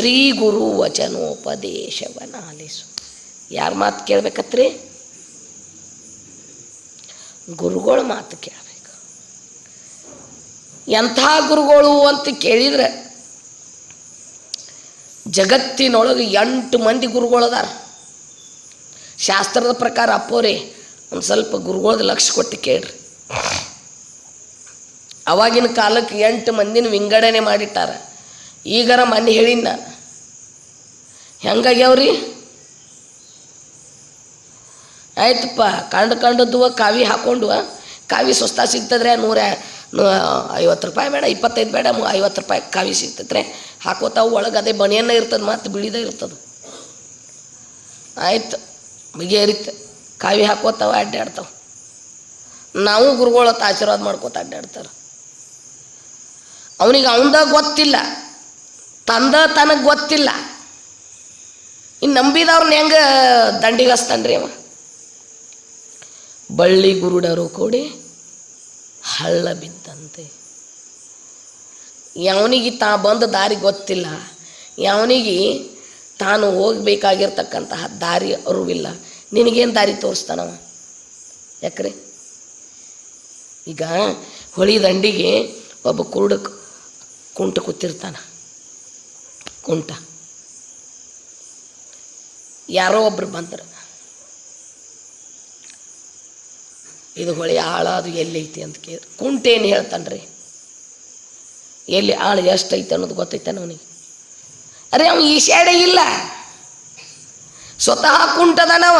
ಶ್ರೀ ಗುರು ವಚನೋಪದೇಶವನ್ನು ಆಲಿಸು ಯಾರ ಮಾತು ಕೇಳ್ಬೇಕತ್ರಿ? ಗುರುಗಳ ಮಾತು ಕೇಳಬೇಕು. ಎಂಥ ಗುರುಗಳು ಅಂತ ಕೇಳಿದ್ರೆ ಜಗತ್ತಿನೊಳಗೆ ಎಂಟು ಮಂದಿ ಗುರುಗಳದಾರ ಶಾಸ್ತ್ರದ ಪ್ರಕಾರ ಅಪ್ಪೋರಿ ಒಂದು ಸ್ವಲ್ಪ ಗುರುಗಳದ ಲಕ್ಷ ಕೊಟ್ಟು ಕೇಳ್ರಿ. ಅವಾಗಿನ ಕಾಲಕ್ಕೆ ಎಂಟು ಮಂದಿನ ವಿಂಗಡಣೆ ಮಾಡಿಟ್ಟಾರ. ಈಗರ ಮನೆ ಹೇಳಿನ ಹೆಂಗಾಗ್ಯಾವ್ರಿ? ಆಯ್ತಪ್ಪ, ಕಂಡು ಕಂಡದ್ದು ಕಾವಿ ಹಾಕ್ಕೊಂಡು ಕಾವಿ ಸ್ವಸ್ತ ಸಿಗ್ತದ್ರೆ ನೂರ ಐವತ್ತು ರೂಪಾಯಿ ಬೇಡ, ಇಪ್ಪತ್ತೈದು ಬೇಡ ಐವತ್ತು ರೂಪಾಯಿ ಕಾವಿ ಸಿಗ್ತದ್ರೆ ಹಾಕೋತಾವು, ಒಳಗೆ ಅದೇ ಬನಿಯನ್ನ ಇರ್ತದೆ, ಮತ್ತು ಬಿಳಿದ ಇರ್ತದೆ. ಆಯ್ತು ಬಗೆಹರಿತು ಕಾವಿ ಹಾಕೋತಾವ ಅಡ್ಡಾಡ್ತಾವ ನಾವು ಗುರುಗಳ ಆಶೀರ್ವಾದ ಮಾಡ್ಕೋತ ಅಡ್ಡಾಡ್ತಾರೆ ಅವನಿಗೆ ಅವಂದ ಗೊತ್ತಿಲ್ಲ. ತಂದ ತನಗೆ ಗೊತ್ತಿಲ್ಲ. ಇನ್ನು ನಂಬಿದವ್ರನ್ನ ಹೆಂಗೆ ದಂಡಿಗೆ ರೀ ಅವ? ಬಳ್ಳಿ ಗುರುಡರು ಕೂಡಿ ಹಳ್ಳ ಬಿದ್ದಂತೆ. ಯಾವನಿಗೆ ತಾ ಬಂದ ದಾರಿ ಗೊತ್ತಿಲ್ಲ. ಯಾವನಿಗೆ ತಾನು ಹೋಗಬೇಕಾಗಿರ್ತಕ್ಕಂತಹ ದಾರಿ ಅರಿವಿಲ್ಲ. ನಿನಗೇನು ದಾರಿ ತೋರಿಸ್ತಾನವ ಯಾಕ್ರಿ? ಈಗ ಹೊಳಿ ದಂಡಿಗೆ ಒಬ್ಬ ಕುರುಡ ಕುಂಟು ಕೂತಿರ್ತಾನ. ಕುಂಟ ಯಾರೋ ಒಬ್ರು ಬಂದರು. ಇದು ಹೊಳೆ ಆಳ ಅದು ಎಲ್ಲೈತಿ ಅಂತ ಕೇಳಿ ಕುಂಟೇನು ಹೇಳ್ತಾನೆ ರೀ ಎಲ್ಲಿ ಆಳು ಎಷ್ಟೈತೆ ಅನ್ನೋದು ಗೊತ್ತೈತೆ ಅವನಿಗೆ? ಅರೆ ಅವ್ನು ಈ ಶಾಡೆ ಇಲ್ಲ. ಸ್ವತಃ ಕುಂಟದನವ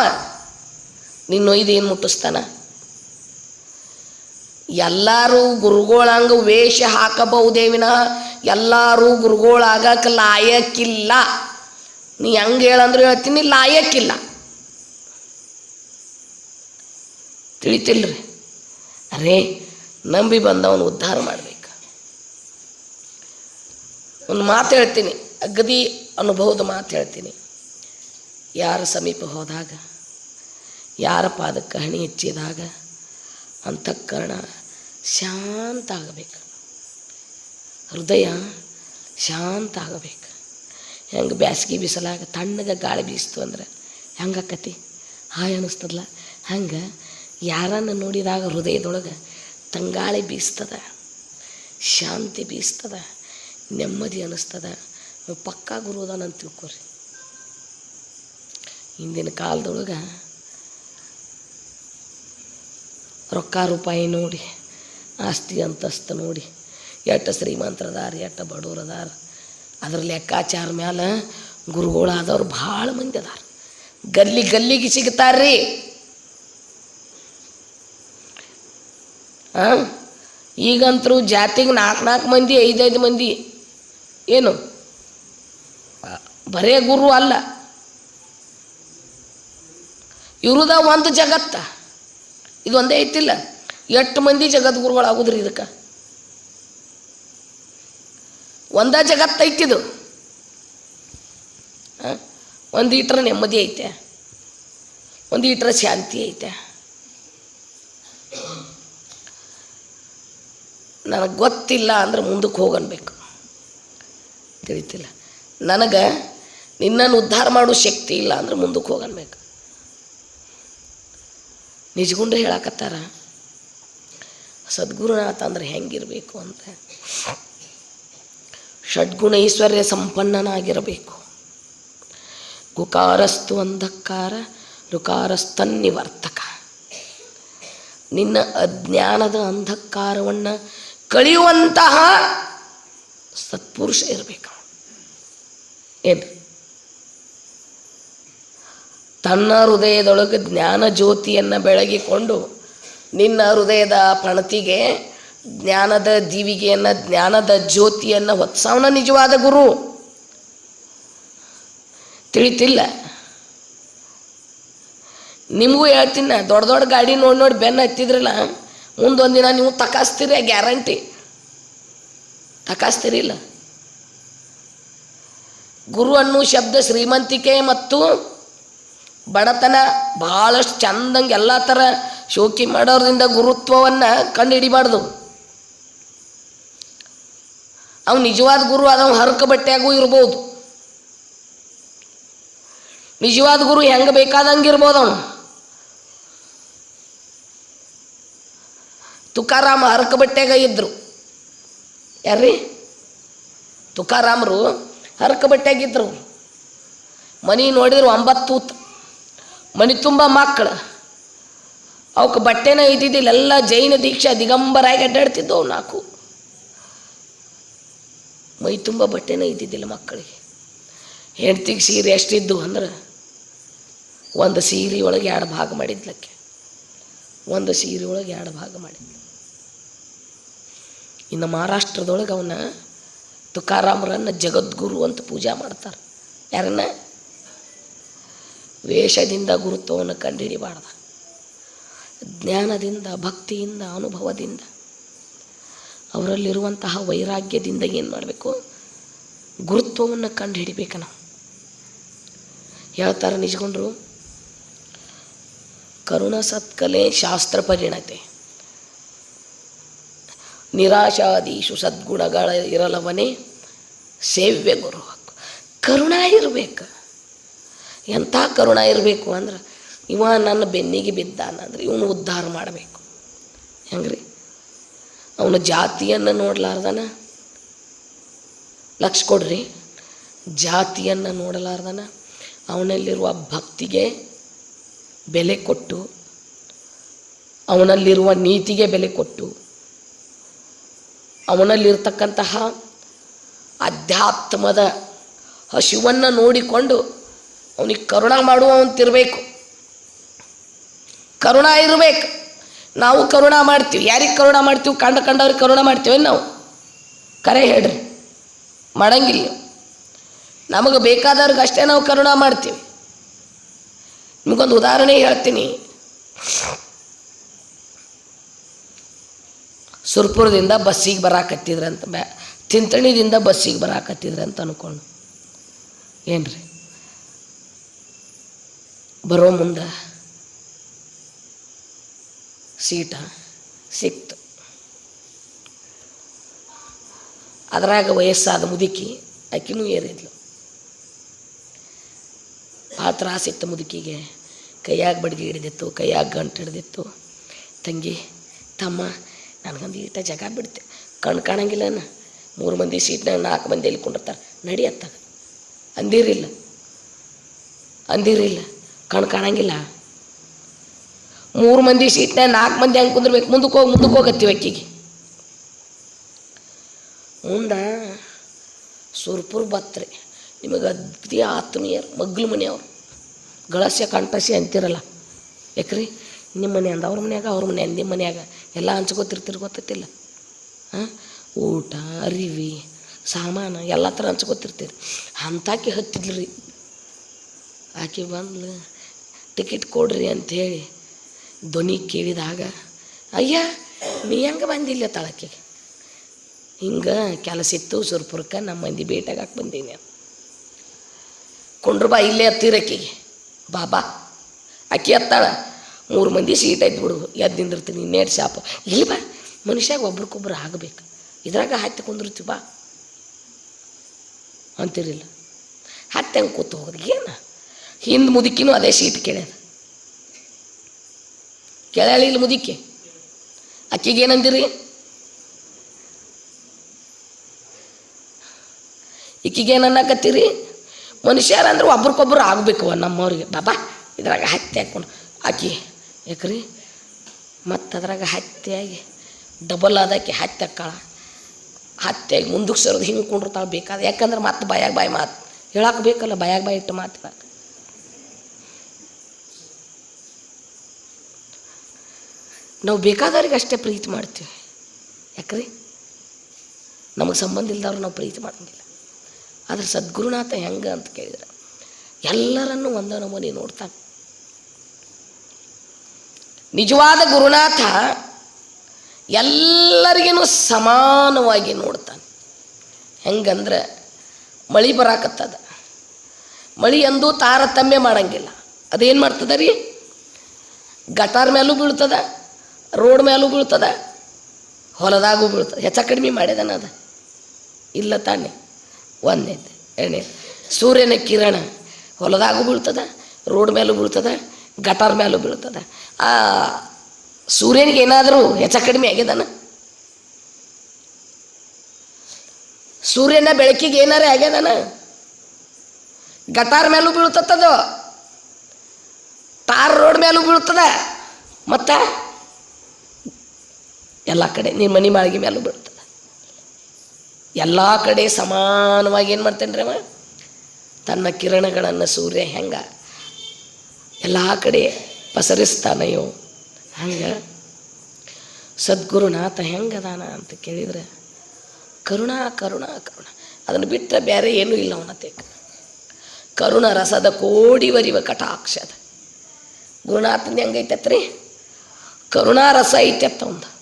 ನಿನ್ನ ಇದೇನು ಮುಟ್ಟಿಸ್ತಾನ? ಎಲ್ಲರೂ ಗುರುಗಳಂಗ ವೇಷ ಹಾಕಬಹುದೇ ವಿನಃ ಎಲ್ಲರೂ ಗುರುಗಳಾಗಕ್ಕೆ ಲಾಯಕ್ಕಿಲ್ಲ. ನೀ ಹೆಂಗೆ ಹೇಳಂದ್ರೆ ಹೇಳ್ತೀನಿ, ಲಾಯಕ್ಕಿಲ್ಲ. ತಿಳಿತಿಲ್ರಿ. ಅರೇ, ನಂಬಿ ಬಂದವನು ಉದ್ಧಾರ ಮಾಡಬೇಕು. ಒಂದು ಮಾತು ಹೇಳ್ತೀನಿ, ಅಗದಿ ಅನುಭವದ ಮಾತು ಹೇಳ್ತೀನಿ. ಯಾರ ಸಮೀಪ ಹೋದಾಗ, ಯಾರ ಪಾದಕ್ಕೆ ಹಣಿ ಹೆಚ್ಚಿದಾಗ, ಅಂತಃಕರಣ ಶಾಂತ ಆಗಬೇಕು. ಹೃದಯ ಶಾಂತ ಆಗಬೇಕು. ಹೆಂಗೆ ಬ್ಯಾಸ್ಗೆ ಬಿಸಲಾಗ ತಣ್ಣಗೆ ಗಾಳಿ ಬೀಸ್ತು ಅಂದ್ರೆ ಹೆಂಗೆ ಆಕತಿ? ಹಾಯ್ ಅನ್ನಿಸ್ತದಲ್ಲ ಹಂಗೆ ಯಾರನ್ನು ನೋಡಿದಾಗ ಹೃದಯದೊಳಗೆ ತಂಗಾಳಿ ಬೀಸ್ತದ, ಶಾಂತಿ ಬೀಸ್ತದ, ನೆಮ್ಮದಿ ಅನ್ನಿಸ್ತದ ಪಕ್ಕಾ ಗುರು ಅದಾನಂತ ತಿಳ್ಕೊರಿ. ಹಿಂದಿನ ಕಾಲದೊಳಗೆ ರೊಕ್ಕ ರೂಪಾಯಿ ನೋಡಿ, ಆಸ್ತಿ ಅಂತಸ್ತು ನೋಡಿ ಎಷ್ಟು ಶ್ರೀಮಂತರದಾರ ಎಷ್ಟು ಬಡವ್ರದಾರ ಅದ್ರ ಲೆಕ್ಕಾಚಾರ ಮ್ಯಾಲ ಗುರುಗಳಾದವ್ರು ಭಾಳ ಮಂದಿ ಅದಾರ. ಗಲ್ಲಿ ಗಲ್ಲಿಗೆ ಸಿಗ್ತಾರ್ರಿ. ಹಾಂ ಈಗಂತರೂ ಜಾತಿಗೆ ನಾಲ್ಕು ನಾಲ್ಕು ಮಂದಿ, ಐದೈದು ಮಂದಿ. ಏನು? ಬರೇ ಗುರು ಅಲ್ಲ. ಇವ್ರದ ಒಂದು ಜಗತ್ತ. ಇದು ಒಂದೇ ಐತಿಲ್ಲ. ಎಷ್ಟು ಮಂದಿ ಜಗದ್ಗುರುಗಳಾಗೋದ್ರಿ ಇದಕ್ಕೆ? ಒಂದ ಜಗತ್ತು ಐತಿದು ಆ? ಒಂದು ಈಟ್ರ ನೆಮ್ಮದಿ ಐತೆ. ಒಂದು ಈಟ್ರ ಶಾಂತಿ ಐತೆ. ನನಗೆ ಗೊತ್ತಿಲ್ಲ ಅಂದ್ರೆ ಮುಂದಕ್ಕೆ ಹೋಗನ್ಬೇಕು ತಿಳಿತಿಲ್ಲ. ನನಗೆ ನಿನ್ನನ್ನು ಉದ್ಧಾರ ಮಾಡೋ ಶಕ್ತಿ ಇಲ್ಲ ಅಂದ್ರೆ ಮುಂದಕ್ಕೆ ಹೋಗನ್ಬೇಕು ನಿಜಗುಂಡ್ರೆ ಹೇಳಕತ್ತಾರ, ಸದ್ಗುರುನಾಥ ಅಂದ್ರೆ ಹೆಂಗಿರಬೇಕು ಅಂತ. ಷಡ್ಗುಣ ಐಶ್ವರ್ಯ ಸಂಪನ್ನನಾಗಿರಬೇಕು. ಗುಕಾರಸ್ತು ಅಂಧಕಾರ ರುಕಾರಸ್ತನ್ನಿವರ್ತಕ ನಿನ್ನ ಅಜ್ಞಾನದ ಅಂಧಕಾರವನ್ನು ಕಳೆಯುವಂತಹ ಸತ್ಪುರುಷ ಇರಬೇಕು ಏನು? ತನ್ನ ಹೃದಯದೊಳಗೆ ಜ್ಞಾನ ಜ್ಯೋತಿಯನ್ನು ಬೆಳಗಿಕೊಂಡು ನಿನ್ನ ಹೃದಯದ ಪಣತಿಗೆ ಜ್ಞಾನದ ದೀವಿಗೆಯನ್ನು ಜ್ಞಾನದ ಜ್ಯೋತಿಯನ್ನು ಹೊತ್ಸವನ ನಿಜವಾದ ಗುರು. ತಿಳಿತಿಲ್ಲ. ನಿಮಗೂ ಹೇಳ್ತೀನಿ, ದೊಡ್ಡ ದೊಡ್ಡ ಗಾಡಿ ನೋಡಿ ನೋಡಿ ಬೆನ್ನು ಹತ್ತಿದ್ರಲ್ಲ ಮುಂದೊಂದು ದಿನ ನೀವು ತಕಾಸ್ತೀರಿ, ಗ್ಯಾರಂಟಿ. ತಕಾಸ್ತಿರಿಲ್ಲ. ಗುರು ಅನ್ನೋ ಶಬ್ದ ಶ್ರೀಮಂತಿಕೆ ಮತ್ತು ಬಡತನ ಭಾಳಷ್ಟು ಚಂದಂಗೆ ಎಲ್ಲ ಥರ ಶೋಕಿ ಮಾಡೋದ್ರಿಂದ ಗುರುತ್ವವನ್ನು ಕಂಡು ಹಿಡಿಬಾರ್ದು. ಅವ್ ನಿಜವಾದ ಗುರು ಆದವ ಹರಕ ಬಟ್ಟೆಯಾಗೂ ಇರ್ಬೋದು. ನಿಜವಾದ ಗುರು ಹೆಂಗೆ ಬೇಕಾದಂಗೆ ಇರ್ಬೋದು ಅವನು. ತುಕಾರಾಮ ಹರಕ ಬಟ್ಟೆಗ ಇದ್ರು. ಯಾರ್ರಿ? ತುಕಾರಾಮರು ಹರಕ ಬಟ್ಟೆಗಿದ್ರು ಮನಿ ನೋಡಿದ್ರು ಒಂಬತ್ತು ಮನಿ ತುಂಬ ಮಕ್ಕಳು ಅವಕ್ಕೆ ಬಟ್ಟೆನ ಇದ್ದಿದ್ದಿಲ್ಲ, ಎಲ್ಲ ಜೈನ ದೀಕ್ಷಾ ದಿಗಂಬರಾಗಿ ಅಡ್ಡಾಡ್ತಿದ್ದವು ನಾಲ್ಕು. ಮೈ ತುಂಬ ಬಟ್ಟೆನ ಇದ್ದಿದ್ದಿಲ್ಲ ಮಕ್ಕಳಿಗೆ. ಹೆಂಡ್ತಿಗೆ ಸೀರೆ ಎಷ್ಟಿದ್ದು ಅಂದ್ರೆ ಒಂದು ಸೀರೆ ಒಳಗೆ ಎರಡು ಭಾಗ ಮಾಡಿದ್ಲಕ್ಕೆ ಒಂದು ಸೀರೆ ಒಳಗೆ ಎರಡು ಭಾಗ ಮಾಡಿದ್ಲು. ಇನ್ನು ಮಹಾರಾಷ್ಟ್ರದೊಳಗೆ ಅವನ ತುಕಾರಾಮರನ್ನ ಜಗದ್ಗುರು ಅಂತ ಪೂಜಾ ಮಾಡ್ತಾರೆ. ಯಾರನ್ನ? ವೇಷದಿಂದ ಗುರುತ್ವವನ್ನು ಕಂಡುಹಿಡಿಬಾರ್ದ ಜ್ಞಾನದಿಂದ, ಭಕ್ತಿಯಿಂದ, ಅನುಭವದಿಂದ. ಅವರಲ್ಲಿರುವಂತಹ ವೈರಾಗ್ಯದಿಂದ ಏನು ಮಾಡಬೇಕು? ಗುರುತ್ವವನ್ನು ಕಂಡು ಹಿಡಿಬೇಕು ನಾವು. ಹೇಳ್ತಾರೆ ನಿಜಗೊಂಡ್ರು, ಕರುಣ ಸತ್ಕಲೆ ಶಾಸ್ತ್ರ ಪರಿಣತೆ. ನಿರಾಶಾದೀಶು ಸದ್ಗುಣಗಳ ಇರಲವನೇ ಸೇವ್ಯ ಗುರು. ಕರುಣ ಇರಬೇಕು. ಎಂಥ ಕರುಣ ಇರಬೇಕು ಅಂದ್ರೆ, ಇವ ನನ್ನ ಬೆನ್ನಿಗೆ ಬಿದ್ದಾನಂದ್ರೆ ಇವನು ಉದ್ಧಾರ ಮಾಡಬೇಕು. ಹೆಂಗ್ರಿ? ಅವನ ಜಾತಿಯನ್ನು ನೋಡಲಾರ್ದನ? ಲಕ್ಷ ಕೊಡ್ರಿ. ಜಾತಿಯನ್ನು ನೋಡಲಾರ್ದನ? ಅವನಲ್ಲಿರುವ ಭಕ್ತಿಗೆ ಬೆಲೆ ಕೊಟ್ಟು, ಅವನಲ್ಲಿರುವ ನೀತಿಗೆ ಬೆಲೆ ಕೊಟ್ಟು, ಅವನಲ್ಲಿರ್ತಕ್ಕಂತಹ ಅಧ್ಯಾತ್ಮದ ಹಸಿವನ್ನು ನೋಡಿಕೊಂಡು ಅವನಿಗೆ ಕರುಣ ಮಾಡುವಂತಿರಬೇಕು ಕರುಣ ಇರಬೇಕು. ನಾವು ಕರುಣ ಮಾಡ್ತೀವಿ. ಯಾರಿಗೆ ಕರುಣ ಮಾಡ್ತೀವಿ? ಕಂಡ ಕಂಡವ್ರಿಗೆ ಕರುಣ ಮಾಡ್ತೀವಿ ನಾವು. ಕರೆ ಹೇಳ್ರಿ. ಮಾಡಂಗಿಲ್ಲ. ನಮಗೆ ಬೇಕಾದವ್ರಿಗೆ ಅಷ್ಟೇ ನಾವು ಕರುಣ ಮಾಡ್ತೀವಿ. ನಿಮಗೊಂದು ಉದಾಹರಣೆ ಹೇಳ್ತೀನಿ. ಸುರ್ಪುರದಿಂದ ಬಸ್ಸಿಗೆ ಬರಾಕತ್ತಿದ್ರಂತ ಬ್ಯಾ, ತಿಂತಣಿದಿಂದ ಬಸ್ಸಿಗೆ ಬರಾಕತ್ತಿದ್ರಂತ ಅನ್ಕೊಂಡು. ಏನ್ರಿ? ಬರೋ ಮುಂದೆ ಸೀಟ ಸಿಕ್ತು. ಅದರಾಗ ವಯಸ್ಸಾದ ಮುದುಕಿ ಆಕಿನೂ ಏರಿದ್ಲು. ಭಾಳ ತ್ರಾಸಿತ್ತು ಮುದುಕಿಗೆ ಕೈಯಾಗ ಬಡ್ಗೆ ಹಿಡಿದಿತ್ತು, ಕೈಯಾಗ ಗಂಟು ಹಿಡಿದಿತ್ತು. ತಂಗಿ, ತಮ್ಮ, ನನಗೊಂದು ಈಟ ಜಗ ಬಿಡ್ತೆ. ಕಣ್ಣು ಕಾಣಂಗಿಲ್ಲನ ಮೂರು ಮಂದಿ ಸೀಟ್ನಾಗ ನಾಲ್ಕು ಮಂದಿ ಎಲ್ಲಿ ಕುಂಡಿರ್ತಾರೆ? ನಡಿ ಅತ್ತಾಗ. ಅಂದಿರಿಲ್ಲ. ಅಂದಿರಿಲ್ಲ. ಕಣ್ಣು ಕಾಣಂಗಿಲ್ಲ. ಮೂರು ಮಂದಿ ಸೀಟ್ನಾಗ ನಾಲ್ಕು ಮಂದಿ ಹಂಗೆ ಕುಂದಿರ್ಬೇಕು. ಮುಂದಕ್ಕೆ ಹೋಗಿ, ಮುಂದಕ್ಕೆ ಹೋಗತ್ತೀವಿ ಅಕ್ಕಿಗೆ. ಮುಂದೆ ಸುರ್ಪುರ್ ಬತ್ರಿ ನಿಮಗೆ ಅಗ್ದಿ ಆತ್ಮೀಯರು, ಮಗ್ಲು ಮನೆಯವ್ರು. ಗಳಸ್ಯ, ಕಂಠಸ್ಯ ಅಂತಿರಲ್ಲ. ಯಾಕ್ರಿ? ನಿಮ್ಮ ಮನೆ ಅಂದ ಅವ್ರ ಮನ್ಯಾಗ, ಅವ್ರ ಮನೆ ನಿಮ್ಮ ಮನ್ಯಾಗ. ಎಲ್ಲ ಹಂಚ್ಕೋತಿರ್ತೀರಿ ಗೊತ್ತೈತಿಲ್ಲ ಹಾಂ? ಊಟ, ಅರಿವಿ, ಸಾಮಾನು ಎಲ್ಲ ಥರ ಹಂಚ್ಕೋತಿರ್ತೀರಿ. ಅಂತಾಕಿ ಹತ್ತಿದ್ಲು ರೀ ಆಕೆ ಬಂದ್ಲು, ಟಿಕೆಟ್ ಕೊಡ್ರಿ ಅಂಥೇಳಿ ಧ್ವನಿ ಕೇಳಿದಾಗ, ಅಯ್ಯ, ನೀ ಹೆಂಗೆ ಬಂದಿಲ್ಲ ತಳಕ್ಕೆ? ಹಿಂಗೆ ಕೆಲಸ ಇತ್ತು ಸುರ್ಪುರಕ್ಕೆ ನಮ್ಮ ಮಂದಿ ಭೇಟಿಯಾಗಕ್ಕೆ ಬಂದೀನಿ ಕೊಂಡ್ರು ಬಾ, ಇಲ್ಲೇ ಹತ್ತಿರಕ್ಕಿಗೆ ಬಾಬಾ ಅಕ್ಕಿ ಹತ್ತಾಳ? ಮೂರು ಮಂದಿ ಸೀಟ್ ಐತೆ ಬಿಡು ಎದ್ದು ನಿಂದಿರ್ತೀನಿ ನೇಟ್ ಶಾಪ. ಇಲ್ಲಿ ಬಾ, ಮನುಷ್ಯಾಗ ಒಬ್ರಿಗೊಬ್ರು ಆಗಬೇಕು. ಇದ್ರಾಗ ಹತ್ತಿ ಕುಂದಿರ್ತೀವಿ ಬಾ. ಅಂತಿರಲಿಲ್ಲ ಹತ್ತಿ ಹಂಗೆ ಕೂತು ಹೋಗೋದು, ಏನು? ಹಿಂದೆ ಮುದುಕಿನೂ ಅದೇ ಸೀಟ್ ಕೇಳ್ಯಾದ ಕೇಳ್ಯಾಳ ಇಲ್ಲಿ ಮುದಿಕೆ ಅಕ್ಕಿಗೆ ಏನಂದಿರಿ? ಈಕಿಗೆ ಏನು ಅನ್ನಕತ್ತೀರಿ? ಮನುಷ್ಯರಂದ್ರೆ ಒಬ್ರಿಗೊಬ್ರು ಆಗಬೇಕು ನಮ್ಮವ್ರಿಗೆ. ಬಾಬಾ, ಇದ್ರಾಗ ಹತ್ತಿ ಹಾಕ್ಕೊಂಡು. ಆಕಿ ಯಾಕ್ರಿ ಮತ್ತು ಅದ್ರಾಗ ಹತ್ತಿಯಾಗಿ ಡಬಲ್ ಆದಕ್ಕೆ ಹತ್ತಿ ಹಾಕಾಳ ಹತ್ತಿಯಾಗಿ ಮುಂದಕ್ಕೆ ಸರದು ಹಿಂಗೆ ಕುಂಡಿರ್ತಾಳೆ ಬೇಕಾದ. ಯಾಕಂದ್ರೆ ಮತ್ತೆ ಬಾಯಾಗ ಬಾಯಿ ಮಾತು. ಹೇಳಕ್ಕೆ ಬೇಕಲ್ಲ, ಬಾಯಾಗ ಬಾಯಿ ಇಟ್ಟು ಮಾತು ನಾವು ಬೇಕಾದವ್ರಿಗೆ ಅಷ್ಟೇ ಪ್ರೀತಿ ಮಾಡ್ತೀವಿ. ಯಾಕ್ರಿ? ನಮಗೆ ಸಂಬಂಧ ಇಲ್ದವ್ರು ನಾವು ಪ್ರೀತಿ ಮಾಡೋಂಗಿಲ್ಲ. ಆದ್ರೆ ಸದ್ಗುರುನಾಥ ಹೆಂಗೆ ಅಂತ ಕೇಳಿದ್ರೆ. ಎಲ್ಲರನ್ನೂ ಒಂದ ನಮೂನೆ ನೋಡ್ತಾನೆ. ನಿಜವಾದ ಗುರುನಾಥ ಎಲ್ಲರಿಗೂ ಸಮಾನವಾಗಿ ನೋಡ್ತಾನೆ. ಹೆಂಗಂದ್ರೆ ಮಳಿ ಬರಾಕತ್ತದ. ಮಳಿ ಎಂದೂ ತಾರತಮ್ಯ ಮಾಡಂಗಿಲ್ಲ. ಅದೇನು ಮಾಡ್ತದ ರೀ? ಗಟಾರ್ ಮೇಲೂ ಬೀಳ್ತದ. ರೋಡ್ ಮೇಲೂ ಬೀಳ್ತದ, ಹೊಲದಾಗೂ ಬೀಳ್ತದೆ. ಹೆಚ್ಚ ಕಡಿಮೆ ಮಾಡಿದಾನ ಅದು. ಇಲ್ಲ ತಾನೆ. ಒಂದನೇದು ಎರಡನೇದು ಸೂರ್ಯನ ಕಿರಣ ಹೊಲದಾಗೂ ಬೀಳ್ತದ, ರೋಡ್ ಮೇಲೂ ಬೀಳ್ತದ, ಗಟಾರ್ ಮೇಲೂ ಬೀಳ್ತದ. ಆ ಸೂರ್ಯನಿಗೆ ಏನಾದರೂ ಹೆಚ್ಚ ಕಡಿಮೆ ಆಗ್ಯದನ? ಸೂರ್ಯನ ಬೆಳಕಿಗೆ ಏನಾರೇ ಆಗ್ಯದನ? ಗಟಾರ್ ಮೇಲೂ ಬೀಳ್ತತ್ತದು ಟಾರ್ ರೋಡ್ ಮೇಲೂ ಬೀಳ್ತದ. ಮತ್ತು ಎಲ್ಲ ಕಡೆ ನಿಮ್ಮ ಮನೆ ಮಾಳಿಗೆ ಮೇಲೂ ಬೀಳ್ತದೆ ಎಲ್ಲ ಕಡೆ ಸಮಾನವಾಗಿ ಏನು ಮಾಡ್ತೇನೆ ರೀ ಅವ ತನ್ನ ಕಿರಣಗಳನ್ನು ಸೂರ್ಯ ಹೆಂಗ? ಎಲ್ಲ ಕಡೆ ಪಸರಿಸ್ತಾನೆಯೋ ಹಂಗೆ? ಸದ್ಗುರುನಾಥ ಹೆಂಗದಾನ ಅಂತ ಕೇಳಿದರೆ, ಕರುಣಾ ಕರುಣಾ, ಕರುಣ. ಅದನ್ನು ಬಿಟ್ಟರೆ ಬೇರೆ ಏನೂ ಇಲ್ಲ ಅವನತೆ ಕರುಣ ರಸದ ಕೋಡಿವರಿವ ಕಟಾಕ್ಷದ. ಗುರುನಾಥನ ಹೆಂಗೈತತ್ರಿ ಕರುಣಾ ಐತೆ ಒಂದು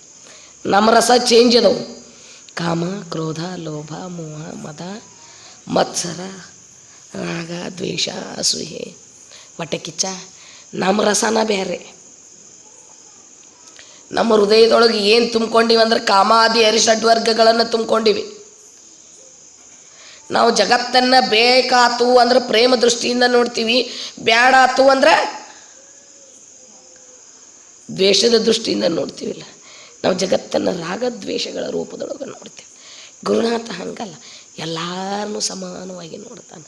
ನಮ್ಮ ರಸ ಚೇಂಜ್ ಅದಾವು. ಕಾಮ, ಕ್ರೋಧ, ಲೋಭ, ಮೋಹ, ಮದ, ಮತ್ಸರ, ರಾಗ, ದ್ವೇಷ ಅಸೂಹೆ ಹೊಟ್ಟೆ ಕಿಚ್ಚ ನಮ್ಮ ರಸನ ಬೇರೆ. ನಮ್ಮ ಹೃದಯದೊಳಗೆ ಏನು ತುಂಬ್ಕೊಂಡಿವಿ ಅಂದ್ರೆ ಕಾಮಾದಿ ಅರಿಷಡ್ವರ್ಗಗಳನ್ನು ತುಂಬ್ಕೊಂಡಿವಿ. ನಾವು ಜಗತ್ತನ್ನು ಬೇಕಾತು ಅಂದ್ರೆ ಪ್ರೇಮ ದೃಷ್ಟಿಯಿಂದ ನೋಡ್ತೀವಿ, ಬ್ಯಾಡಾತು ಅಂದ್ರೆ ದ್ವೇಷದ ದೃಷ್ಟಿಯಿಂದ ನೋಡ್ತೀವಿಲ್ಲ. ನಾವು ಜಗತ್ತನ್ನು ರಾಗದ್ವೇಷಗಳ ರೂಪದೊಳಗೆ ನೋಡ್ತೇವೆ. ಗುರುನಾಥ ಹಂಗಲ್ಲ ಎಲ್ಲರನ್ನೂ ಸಮಾನವಾಗಿ ನೋಡ್ತಾನೆ.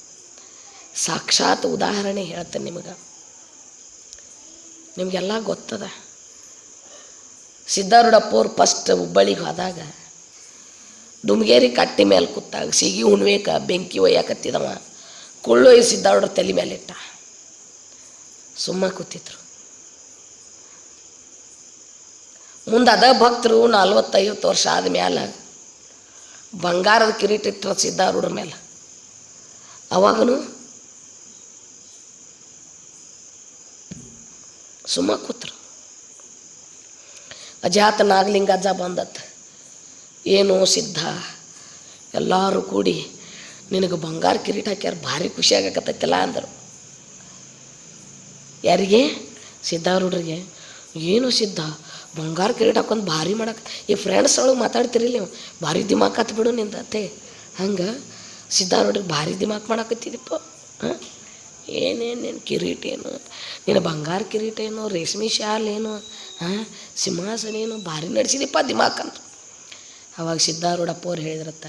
ಸಾಕ್ಷಾತ್ ಉದಾಹರಣೆ ಹೇಳ್ತೇನೆ ನಿಮಗೆ. ನಿಮಗೆಲ್ಲ ಗೊತ್ತದ? ಸಿದ್ಧಾರೂಢಪ್ಪವ್ರು ಫಸ್ಟ್ ಹುಬ್ಬಳ್ಳಿಗೆ ಹೋದಾಗ, ಡುಮ್ಗೇರಿ ಕಟ್ಟಿ ಮೇಲೆ ಕೂತಾಗ ಸಿಗಿ ಹುಣ್ವೇಕ ಬೆಂಕಿ ಒಯ್ಯಾಕತ್ತಿದವ ಕುಳ್ಳೊಯ್ಯ ಸಿದ್ಧಾರೂಢ ತಲೆ ಮೇಲೆ ಇಟ್ಟ ಸುಮ್ಮ ಕೂತಿದ್ರು. ಮುಂದೆ ಅದ ಭಕ್ತರು ನಲ್ವತ್ತೈವತ್ತು ವರ್ಷ ಆದಮೇಲೆ ಬಂಗಾರದ ಕಿರೀಟ ಇಟ್ಟರು ಸಿದ್ಧಾರೂಢರ ಮೇಲೆ ಅವಾಗನು ಸುಮ್ಮ ಕೂತ್ರು. ಅಜಾತ ನಾಗಲಿಂಗ ಅಜ್ಜ ಬಂದತ್ತ ಏನು ಸಿದ್ಧ. ಎಲ್ಲರೂ ಕೂಡಿ ನಿನಗೆ ಬಂಗಾರ ಕಿರೀಟ ಹಾಕ್ಯಾರ ಭಾರಿ ಖುಷಿ ಅಂದರು. ಯಾರಿಗೆ? ಸಿದ್ಧಾರೂಢರಿಗೆ. ಏನು ಸಿದ್ಧ? ಬಂಗಾರ ಕಿರೀಟ್ ಹಾಕೊಂಡು ಭಾರಿ ಮಾಡಕ್ಕೆ ಈ ಫ್ರೆಂಡ್ಸ್ ಒಳಗೆ ಮಾತಾಡ್ತಿರಿಲ್ಲ ನೀವು ಭಾರಿ ದಿಮಾಕ್ ಹತ್ತು ಬಿಡು ನಿಂದ ಅತ್ತೆ. ಹಂಗೆ ನೋಡ್ರಿ ಭಾರಿ ದಿಮಾಕ್ ಮಾಡಕತ್ತಿದ್ದಪ್ಪ. ಹಾಂ? ಏನೇನೇನು ಕಿರೀಟ ಏನು? ನಿನ್ನ ಬಂಗಾರ ಕಿರೀಟ ಏನು? ರೇಷ್ಮೆ ಶಾಲ್ ಏನು? ಹಾಂ? ಸಿಂಹಾಸನ ಏನು? ಭಾರಿ ನಡೆಸಿದಪ್ಪ ದಿಮಾಕ್ ಅಂತ. ಅವಾಗ ಸಿದ್ಧಾರೂಢಪ್ಪ ಅವ್ರು ಹೇಳಿದ್ರತ್ತ,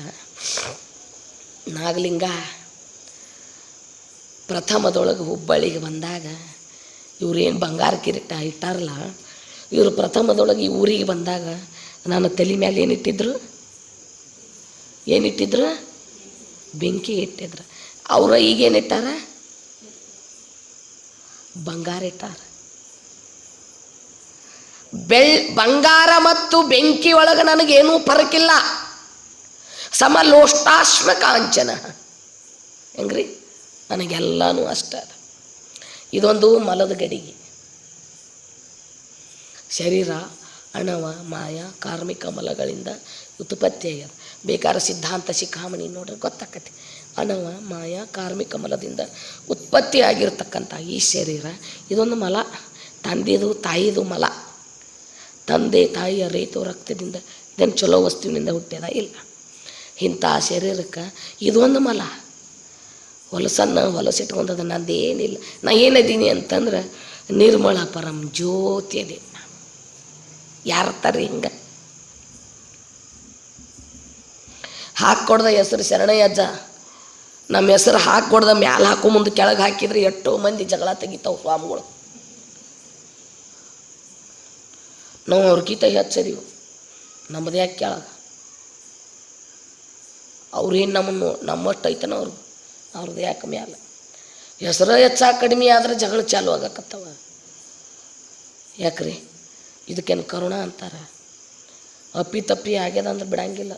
ನಾಗಲಿಂಗ ಪ್ರಥಮದೊಳಗೆ ಹುಬ್ಬಳ್ಳಿಗೆ ಬಂದಾಗ ಇವ್ರೇನು ಬಂಗಾರ ಕಿರೀಟ ಇಟ್ಟಾರಲ್ಲ ಇವರು ಪ್ರಥಮದೊಳಗೆ ಈ ಊರಿಗೆ ಬಂದಾಗ ನಾನು ತಲೆ ಮೇಲೆ ಏನಿಟ್ಟಿದ್ರು ಏನಿಟ್ಟಿದ್ರು ಬೆಂಕಿ ಇಟ್ಟಿದ್ರು. ಅವರು ಈಗೇನಿಟ್ಟಾರ ಬಂಗಾರ ಇಟ್ಟಾರ. ಬೆಳ್, ಬಂಗಾರ ಮತ್ತು ಬೆಂಕಿ ಒಳಗೆ ನನಗೇನೂ ಪರಕಿಲ್ಲ. ಸಮಲೋಷ್ಟಾಶ್ವ ಕಾಂಚನ ಹೆಂಗ್ರಿ? ನನಗೆಲ್ಲನೂ ಅಷ್ಟ ಇದೊಂದು ಮಲದ ಗಡಿಗೆ. ಶರೀರ, ಅಣವ, ಮಾಯ, ಕಾರ್ಮಿಕ ಮಲಗಳಿಂದ ಉತ್ಪತ್ತಿಯಾಗ್ಯದ. ಬೇಕಾರ ಸಿದ್ಧಾಂತ, ಶಿಖಾಮಣಿ ನೋಡ್ರೆ ಗೊತ್ತಾಕತಿ. ಅಣವ, ಮಾಯ, ಕಾರ್ಮಿಕ ಮಲದಿಂದ ಉತ್ಪತ್ತಿ ಆಗಿರ್ತಕ್ಕಂಥ ಈ ಶರೀರ, ಇದೊಂದು ಮಲ. ತಂದೆದು, ತಾಯಿದು ಮಲ. ತಂದೆ ತಾಯಿಯ ರೈತು ರಕ್ತದಿಂದ ಇದನ್ನು ಚಲೋ ವಸ್ತುವಿನಿಂದ ಹುಟ್ಟ್ಯದ ಇಲ್ಲ. ಇಂಥ ಶರೀರಕ್ಕೆ ಇದೊಂದು ಮಲ. ಹೊಲಸನ್ನು ಹೊಲಸಿಟ್ಕೊಂಡದ ನಂದೇನಿಲ್ಲ. ನಾ ಏನಿದ್ದೀನಿ ಅಂತಂದ್ರೆ ನಿರ್ಮಲ ಪರಂ ಜ್ಯೋತಿ ಅದೀನಿ ನಾ ಯಾರ್ತಾರೆ ಹಿಂಗೆ? ಹಾಕ್ಕೊಡ್ದ ಹೆಸರು ಶರಣಯ್ಯ ಅಜ್ಜ. ನಮ್ಮ ಹೆಸರು ಹಾಕ್ಕೊಡ್ದ ಮ್ಯಾಲೆ ಹಾಕೋ ಮುಂದೆ ಕೆಳಗೆ ಹಾಕಿದ್ರೆ ಎಷ್ಟೋ ಮಂದಿ ಜಗಳ ತೆಗಿತಾವೆ ಸ್ವಾಮಿಗಳು. ನಾವು ಅವ್ರಿಗಿಂತ ಹೆಚ್ಚರಿವು ನಮ್ಮದು ಯಾಕೆ ಕೆಳಗೆ ಅವ್ರೇನು ನಮ್ಮನ್ನು ನಮ್ಮಷ್ಟು ಐತನ ಅವ್ರು? ಅವ್ರದ್ದು ಯಾಕೆ ಮ್ಯಾಲೆ? ಹೆಸರು ಹೆಚ್ಚ ಕಡಿಮೆ ಆದ್ರೆ ಜಗಳ ಚಾಲು ಆಗಕತ್ತವ. ಯಾಕ್ರಿ? ಇದಕ್ಕೇನು ಕರುಣ ಅಂತಾರೆ. ಅಪ್ಪಿ ತಪ್ಪಿ ಆಗ್ಯದ ಅಂದ್ರೆ ಬಿಡಂಗಿಲ್ಲ.